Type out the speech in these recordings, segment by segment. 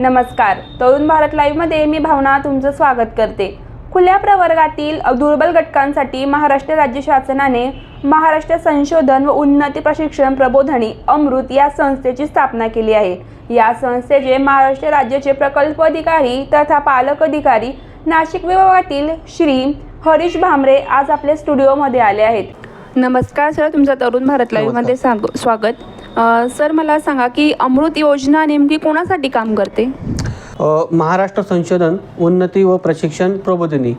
नमस्कार. तरुण भारत लाईव्हमध्ये मी भावना तुमचं स्वागत करते. खुल्या प्रवर्गातील दुर्बल घटकांसाठी महाराष्ट्र राज्य शासनाने महाराष्ट्र संशोधन व उन्नती प्रशिक्षण प्रबोधनी अमृत या संस्थेची स्थापना केली आहे. या संस्थेचे महाराष्ट्र राज्याचे प्रकल्प अधिकारी तथा पालक अधिकारी नाशिक विभागातील श्री हरीश भामरे आज आपल्या स्टुडिओमध्ये आले आहेत. नमस्कार सर. तुमचं तरुण भारत लाईव्हमध्ये सांग स्वागत. सर मला सांगा की अमृत योजना नेमकी कोणासाठी काम करते? महाराष्ट्र संशोधन उन्नती व प्रशिक्षण प्रबोधिनी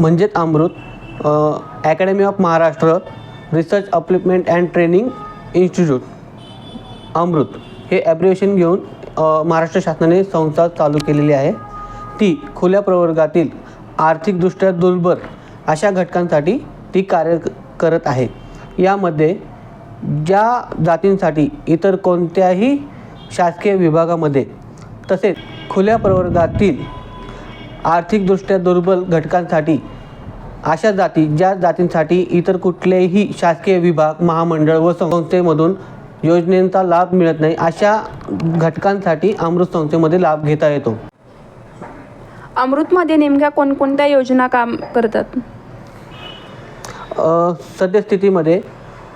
म्हणजेच Amrut academy of Maharashtra research upliftment and training institute Amrut. हे ॲप्रिएशन घेऊन महाराष्ट्र शासनाने संस्था चालू केलेली आहे. ती खुल्या प्रवर्गातील आर्थिकदृष्ट्या दुर्बल अशा घटकांसाठी ती कार्य क- करत आहे. यामध्ये ज्या जातींसाठी इतर कोणत्याही शासकीय विभागामध्ये तसेच खुल्या प्रवर्गातील आर्थिकदृष्ट्या दुर्बल घटकांसाठी अशा जाती ज्या जातींसाठी इतर कुठलेही शासकीय विभाग महामंडळ व संस्थेमधून योजनेचा लाभ मिळत नाही अशा घटकांसाठी अमृत संस्थेमध्ये लाभ घेता येतो. अमृतमध्ये नेमक्या कोणकोणत्या योजना काम करतात? सद्यस्थितीमध्ये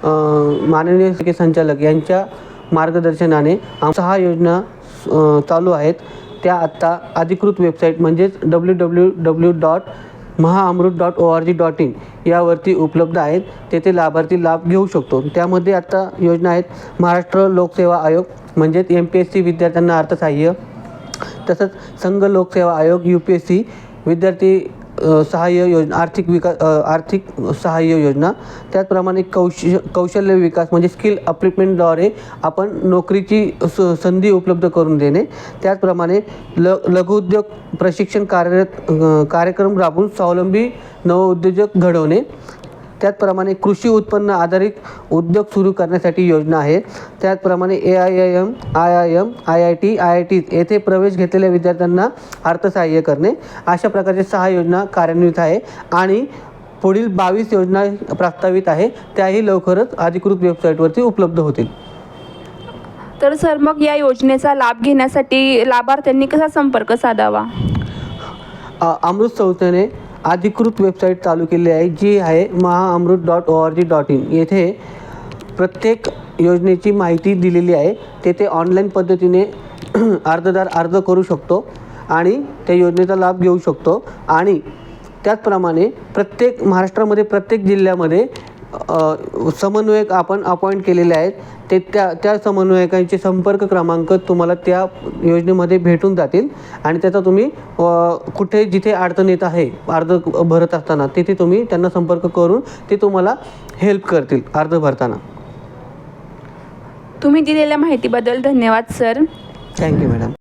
माननीय के संचालक यांच्या मार्गदर्शनाने सहा योजना चालू आहेत. त्या आत्ता अधिकृत वेबसाईट म्हणजेच W W W dot Mahaamrut dot O R G dot in यावरती उपलब्ध आहेत. तेथे लाभार्थी लाभ घेऊ शकतो. त्यामध्ये आत्ता योजना आहेत. महाराष्ट्र लोकसेवा आयोग म्हणजेच एम पी एस सी विद्यार्थ्यांना अर्थसहाय्य तसंच संघ लोकसेवा आयोग यू पी एस सी विद्यार्थी सहाय्य योजना आर्थिक विकास आर्थिक सहाय्य योजना. त्याचप्रमाणे कौश कौशल्य विकास म्हणजे स्किल अपलिपमेंटद्वारे आपण नोकरीची स संधी उपलब्ध करून देणे. त्याचप्रमाणे ल लघुउद्योग प्रशिक्षण कार्यरत कार्यक्रम राबवून स्वावलंबी नवउद्योजक घडवणे. त्याचप्रमाणे कृषी उत्पन्न आधारित उद्योग सुरू करण्यासाठी योजना आहे. त्याचप्रमाणे A I I M I I M I I T I I T येथे प्रवेश घेतलेल्या विद्यार्थ्यांना अर्थसहाय्य करणे. अशा प्रकारच्या सहा योजना कार्यान्वित आहे आणि पुढील बावीस योजना प्रस्तावित आहे. त्याही लवकरच अधिकृत वेबसाईटवरती उपलब्ध होतील. तर सर मग या योजनेचा लाभ घेण्यासाठी लाभार्थ्यांनी कसा संपर्क साधावा? अमृत संस्थेने अधिकृत वेबसाईट चालू केली आहे जी आहे Mahaamrut dot O R G dot in येथे प्रत्येक योजनेची माहिती दिलेली आहे. तेथे ऑनलाईन पद्धतीने अर्जदार अर्ज करू शकतो आणि त्या योजनेचा लाभ घेऊ शकतो. आणि त्याचप्रमाणे प्रत्येक महाराष्ट्रामध्ये प्रत्येक जिल्ह्यामध्ये समन्वयक आपण अपॉइंट केलेले आहेत ते त्या त्या समन्वयकांचे संपर्क क्रमांक तुम्हाला त्या योजनेमध्ये भेटून जातील आणि त्याचा तुम्ही कुठे जिथे अडचण येत आहे अर्ज भरत असताना तिथे तुम्ही त्यांना संपर्क करून ते तुम्हाला हेल्प करतील अर्ज भरताना. तुम्ही दिलेल्या माहितीबद्दल धन्यवाद सर. Thank you madam